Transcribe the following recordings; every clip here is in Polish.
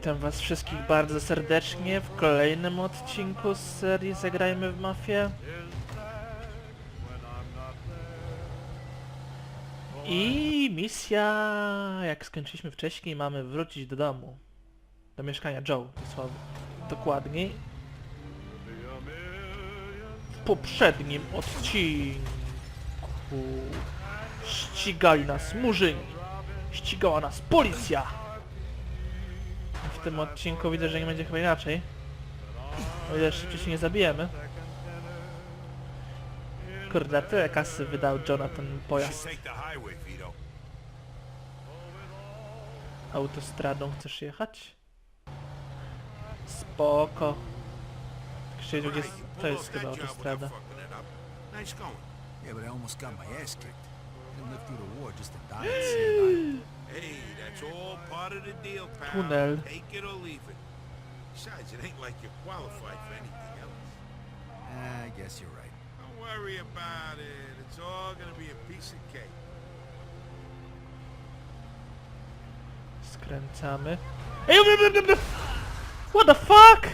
Witam was wszystkich bardzo serdecznie w kolejnym odcinku z serii Zagrajmy w Mafię. I misja, jak skończyliśmy wcześniej, mamy wrócić do domu. Do mieszkania Joe, dosłownie. Dokładniej. W poprzednim odcinku ścigali nas murzyni. Ścigała nas policja. W tym odcinku widzę, że nie będzie chyba inaczej. O ile szybciej się nie zabijemy. Kurde, tyle kasy wydał should pojazd. Autostradą chcesz jechać? Spoko. Krzysiu, gdzie jest... To jest chyba autostrada. Nice going. Yeah, but I almost got my ass kicked. Didn't live through the war just to die at Sand Hey, that's all part of the deal, pal. Tunnel. Take it or leave it. Besides, it ain't like you're qualified for anything else. Eh, I guess you're right. Don't worry about it. It's all gonna be a piece of cake. Skręcamy. Ej, bl- bl- bl- bl- What the fuck?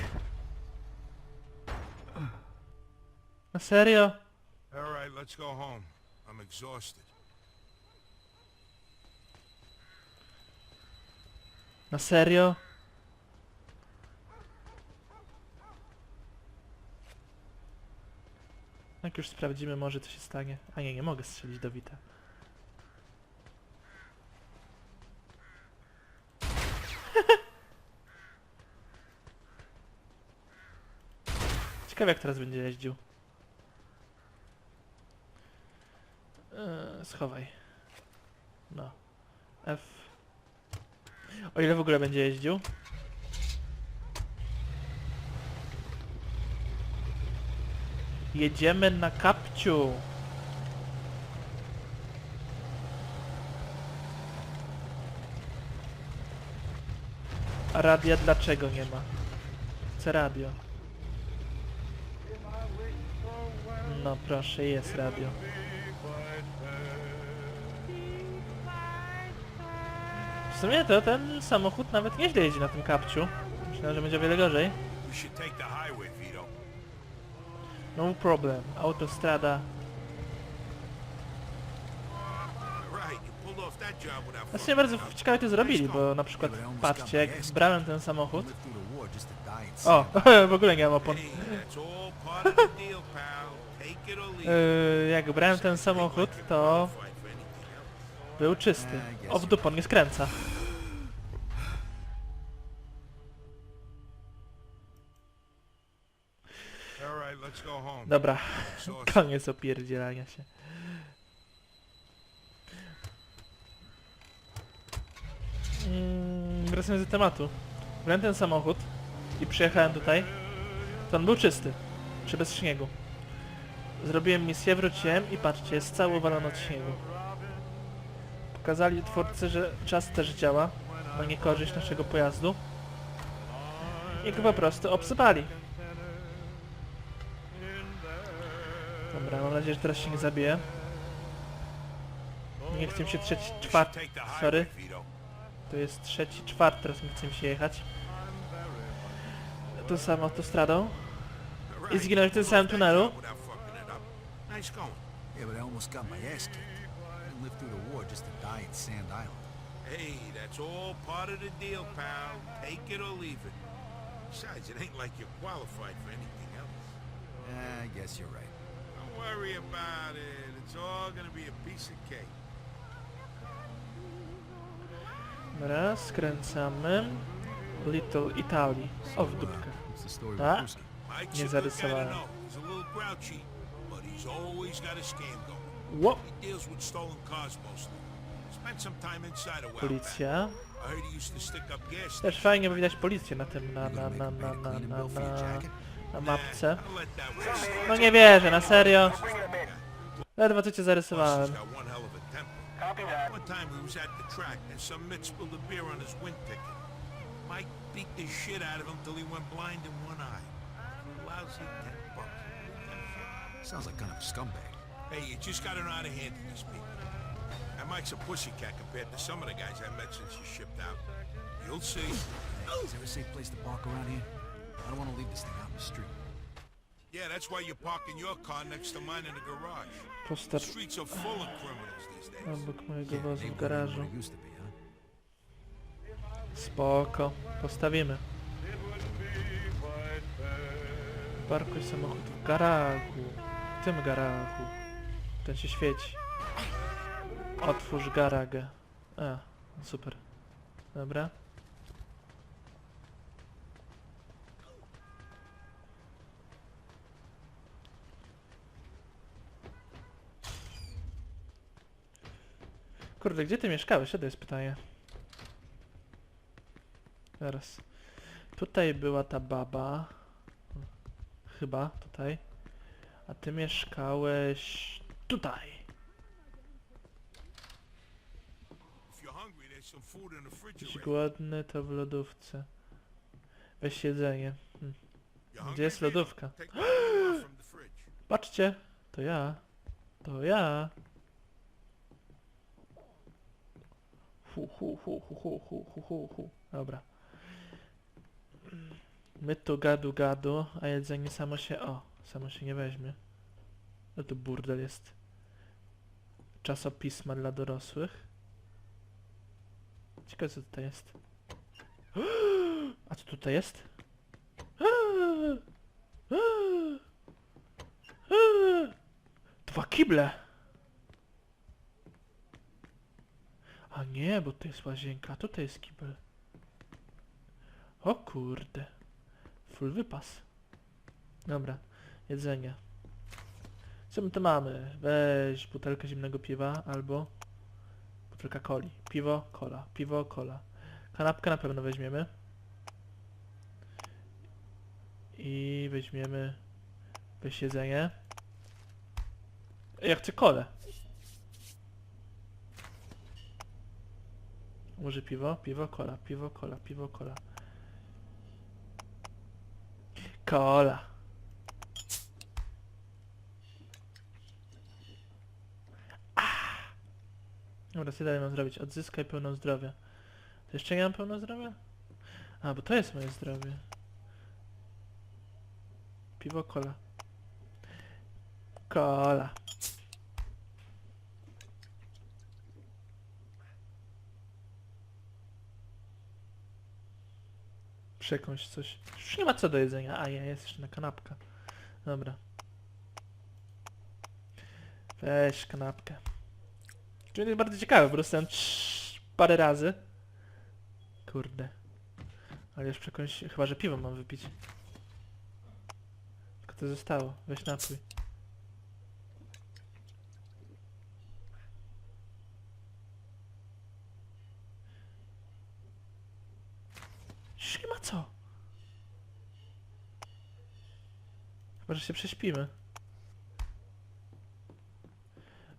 Na serio? All right, let's go home. I'm exhausted. Na serio? Jak już sprawdzimy, może co się stanie. A nie, nie mogę strzelić do Wita. Ciekawe jak teraz będzie jeździł. Eee, schowaj. No. F. O ile w ogóle będzie jeździł? Jedziemy na kapciu. A radia dlaczego nie ma? Chcę radio. No proszę, jest radio. W sumie to ten samochód nawet nieźle jeździ na tym kapciu. Myślałem, że będzie o wiele gorzej. No problem. Autostrada. Znaczy fucking bardzo ciekawe to zrobili, bo na przykład patrzcie, jak ass brałem ten samochód. O, w ogóle nie mam opon. Yy, jak brałem ten samochód, to był czysty. O, w nie skręca. Dobra, koniec opierdzielania się. Mm, wracając do tematu. Brałem ten samochód i przyjechałem tutaj, to on był czysty, czy bez śniegu. Zrobiłem misję, wróciłem i patrzcie, jest cały walony od śniegu. Pokazali twórcy, że czas też działa na niekorzyść naszego pojazdu i go po prostu obsypali. Dobra, mam nadzieję, że teraz się nie zabije. Nie chcę się trzeci, czwarty, sorry. To jest trzeci, czwarty, teraz nie chce mi się jechać. Tu samą autostradą. I zginąć w tym samym tunelu. Just to die at Sand Island. Hey, that's all part of the deal, pal. Take it or leave it. Besides, it ain't like you're qualified for anything else. Eh, I guess you're right. Don't worry about it. It's all gonna be a piece of cake. Dobra, skręcamy. Little Italy. O, w dupkę. What's the story with Brewski? Mike's Nie a good guy to zarysowałem. know. He's a little grouchy, but he's always got a scam going. Ło! He Policja. Też fajnie, bo widać policję na tym, na, na, na, na, na, na, na, na mapce. No nie wierzę, na serio. Ledwo co cię zarysowałem. got one hell of a temper. One time we was at the track and some mitt spilled a beer on his wind ticket. Mike beat the shit out of him till he went blind in one eye. Lousy ten bucks. Sounds like kind of a scumbag. Hey, you just gotta know how to handle these people. Mike's a pussycat compared to some of the guys I met since he shipped out. You'll see. Is there a safe place to park around here? I don't want to leave this thing out in the street. Yeah, that's why you're parking your car next to mine in the garage. The streets are full of criminals these days. obok mojego Yeah, wozu w garażu. what it used to be, huh? Spoko. Postawimy. Parkuj samochód w garażu. W tym garażu. Ten się świeci. Otwórz garagę. A, super. Dobra. Kurde, gdzie ty mieszkałeś? To jest pytanie. Zaraz. Tutaj była ta baba. Chyba, tutaj. A ty mieszkałeś... tutaj. If you're hungry, there's some food in the Jesteś refrigerator. głodny, to w lodówce. Weź jedzenie. Hm. Hungry, Gdzie jest lodówka? Patrzcie! To ja. To ja. Hu, hu, hu, hu, hu, hu, hu, hu, hu. Dobra. My tu gadu gadu, a jedzenie samo się... O, samo się nie weźmie. No tu burdel jest. Czasopisma dla dorosłych. Ciekawe co tutaj jest. A co tutaj jest? Dwa kible! A nie, bo to jest łazienka, tutaj jest kibel. O kurde. Full wypas. Dobra, jedzenie. Co my tu mamy? Weź butelkę zimnego piwa albo butelka coli. Piwo, kola. Piwo, kola. Kanapkę na pewno weźmiemy. I weźmiemy... Weź jedzenie. Ja chcę kolę. Może piwo? Piwo, kola, piwo, kola, piwo, kola. Kola. Dobra, co dalej mam zrobić? Odzyskaj pełną zdrowia. To jeszcze nie mam pełno zdrowia? A, bo to jest moje zdrowie. Piwo, kola. Kola. Przekąś coś. Już nie ma co do jedzenia. A, ja jest jeszcze na kanapka. Dobra. Weź kanapkę. To jest bardzo ciekawe, po prostu tam parę razy. Kurde. Ale już przekąś... Chyba, że piwo mam wypić. Tylko to zostało. Weź napój. Już nie ma co. Chyba, że się prześpimy.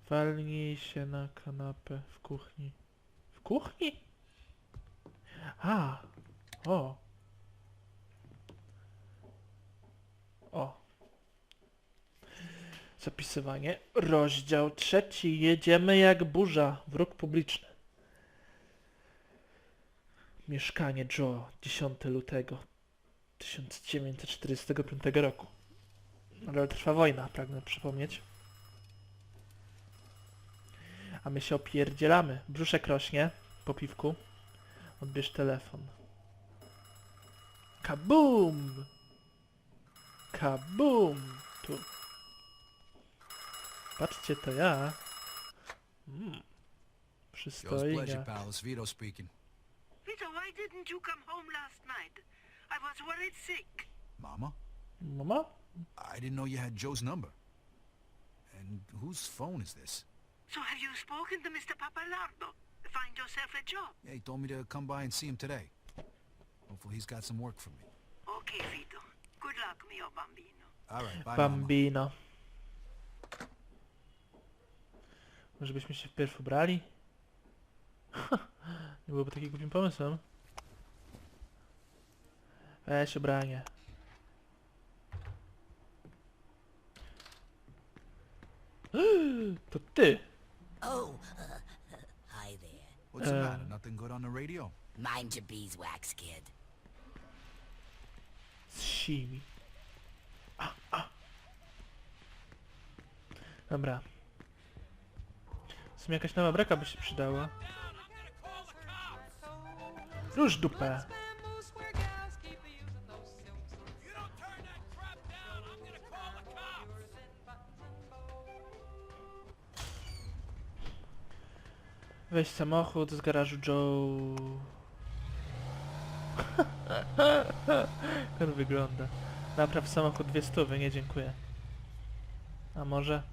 Walnij się na kanapę w kuchni. W kuchni? A, o. O. Zapisywanie. Rozdział trzeci. Jedziemy jak burza. Wróg publiczny. Mieszkanie Joe. 10 lutego 1945 roku. Ale trwa wojna, pragnę przypomnieć. A my się opierdzielamy. Brzuszek rośnie po piwku. Odbierz telefon. Kabum! Kabum! Tu. Patrzcie, to ja. Mm. Przystojnia. speaking. Vito, why didn't you come home last night? I was worried sick. Mama? Mama? I didn't know you had Joe's number. And whose phone is this? So have you spoken to Mr. Papalardo? Find yourself a job. Yeah, he told me to come by and see him today. Hopefully he's got some work for me. Okay, Vito. Good luck, mio bambino. All right, bye, Mama. Bambino. Może byśmy się wpierw ubrali? Nie byłoby takim głupim pomysłem. Weź ubranie. To ty! Oh, uh, hi there. What's the uh, matter? Nothing good on the radio? Mind your beeswax, kid. z simi. A. Ah, ah. Dobra. W sumie jakaś nowa breka by się przydała. Róż dupę. Weź samochód z garażu Joe. Jak on wygląda. Napraw samochód dwie stówy, nie dziękuję. A może?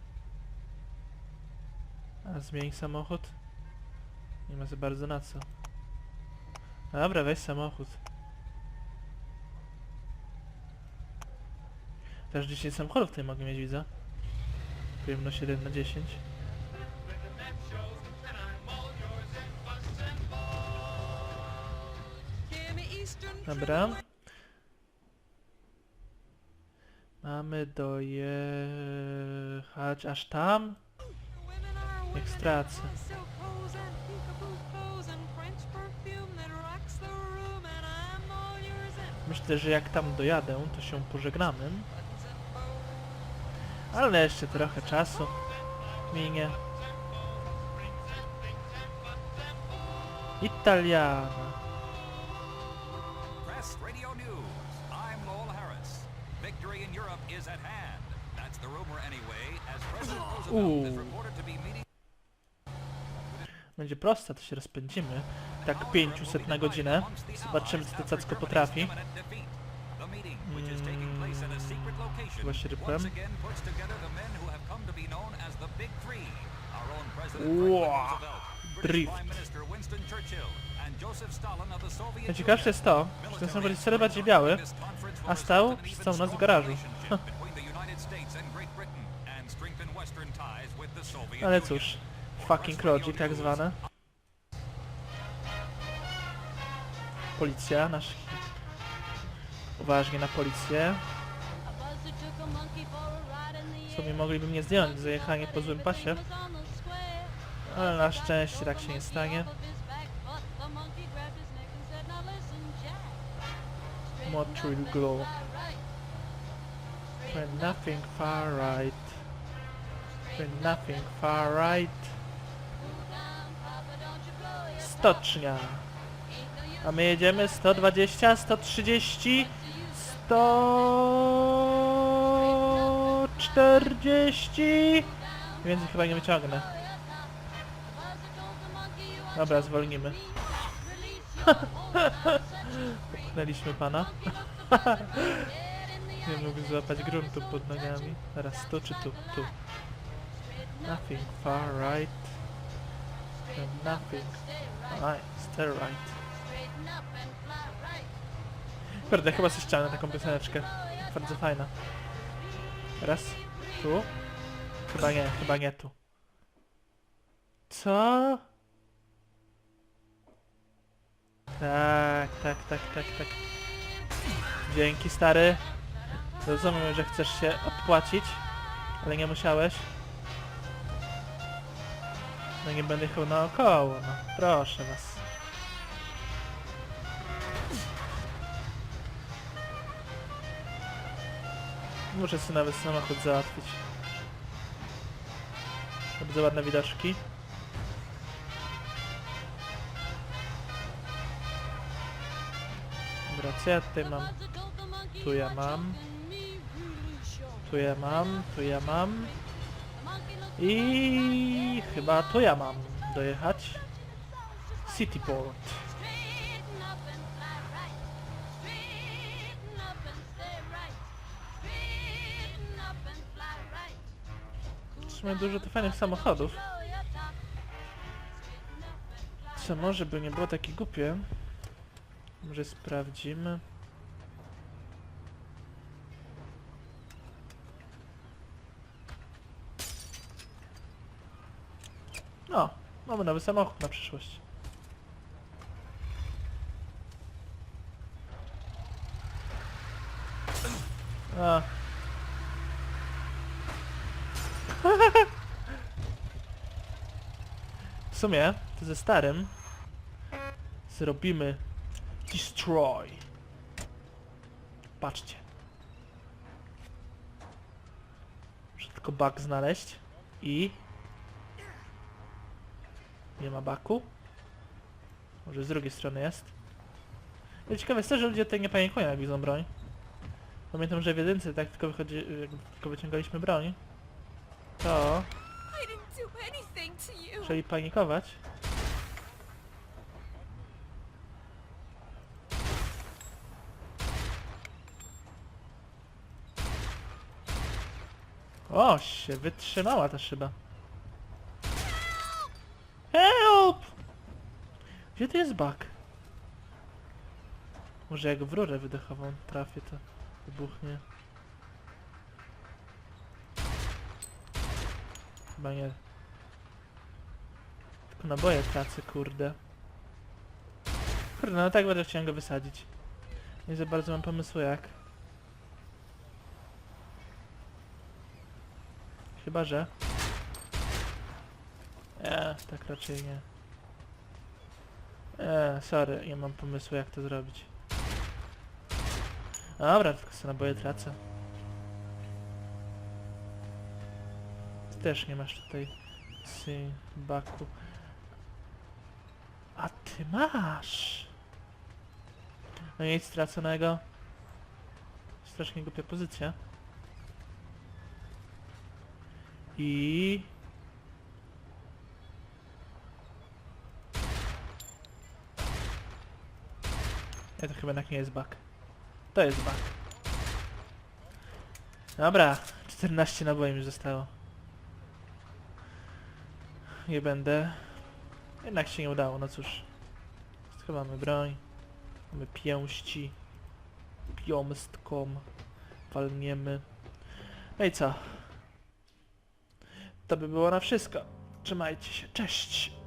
A zmień samochód? Nie ma za bardzo na co. Dobra, weź samochód. Też 10 samochodów tutaj mogę mieć, widzę. Pojemność 1 na 10. Dobra. Mamy dojechać aż tam? Jak stracę. Myślę, że jak tam dojadę, to się pożegnamy. Ale jeszcze trochę czasu minie. Italiana. Będzie prosta, to się rozpędzimy. Tak 500 na godzinę. Zobaczymy, co to cacko potrafi. Location, Chyba się rypłem. Wow. Drift. Najciekawsze jest to, że ten wcale bardziej biały, a stał przez całą noc w garażu. Ale cóż, fucking logic tak zwane. Policja, nasz... Uważnie na policję. W sumie mogliby mnie zdjąć za jechanie po złym pasie, ale na szczęście tak się nie stanie. Will glow? When nothing far right. When nothing far right. Stocznia. A my jedziemy 120, 130, 140. Więcej chyba nie wyciągnę. Dobra, zwolnimy. Popchnęliśmy pana. Nie mógł złapać gruntu pod nogami. Teraz tu czy tu? Tu. Nothing far right. And nothing. Alright, still right. Kurde, chyba ściągnę taką pioseneczkę. Bardzo fajna. Teraz. Tu. Chyba nie, chyba nie tu. Co? Tak, tak, tak, tak, tak. Dzięki stary. Rozumiem, że chcesz się odpłacić, ale nie musiałeś. No nie będę jechał naokoło, no. Proszę was. Muszę sobie nawet samochód załatwić. Bardzo ładne widoczki. Dobra, co ja tutaj mam? Tu ja mam. Tu ja mam, tu ja mam. I chyba tu ja mam dojechać. Cityport. Sumie dużo to fajnych samochodów. Co może by nie było takie głupie. Może sprawdzimy. Mamy nowy samochód na przyszłość. A. W sumie, to ze starym zrobimy destroy. Patrzcie. Muszę tylko bug znaleźć i nie ma baku. Może z drugiej strony jest. I ciekawe jest to, że ludzie tutaj nie panikują jak widzą broń. Pamiętam, że w jedynce tak tylko wychodzi, jak tylko wyciągaliśmy broń. To... Zaczęli panikować. O, się wytrzymała ta szyba. Gdzie to jest bug? Może jak w rurę wydechową trafię, to wybuchnie. Chyba nie. Tylko naboje tracę, kurde. Kurde, no tak będę chciał go wysadzić. Nie za bardzo mam pomysłu jak. Chyba, że... Eee, tak raczej nie. Eee, sorry, nie mam pomysłu jak to zrobić. Dobra, tylko sobie naboje tracę. Ty też nie masz tutaj baku. A ty masz! No nic straconego. Strasznie głupia pozycja. I... Ja to chyba jednak nie jest bug. To jest bug. Dobra, 14 naboi mi zostało. Nie będę. Jednak się nie udało, no cóż. Chyba mamy broń. Mamy pięści. Piomstką. Walniemy. No i co? To by było na wszystko. Trzymajcie się. Cześć!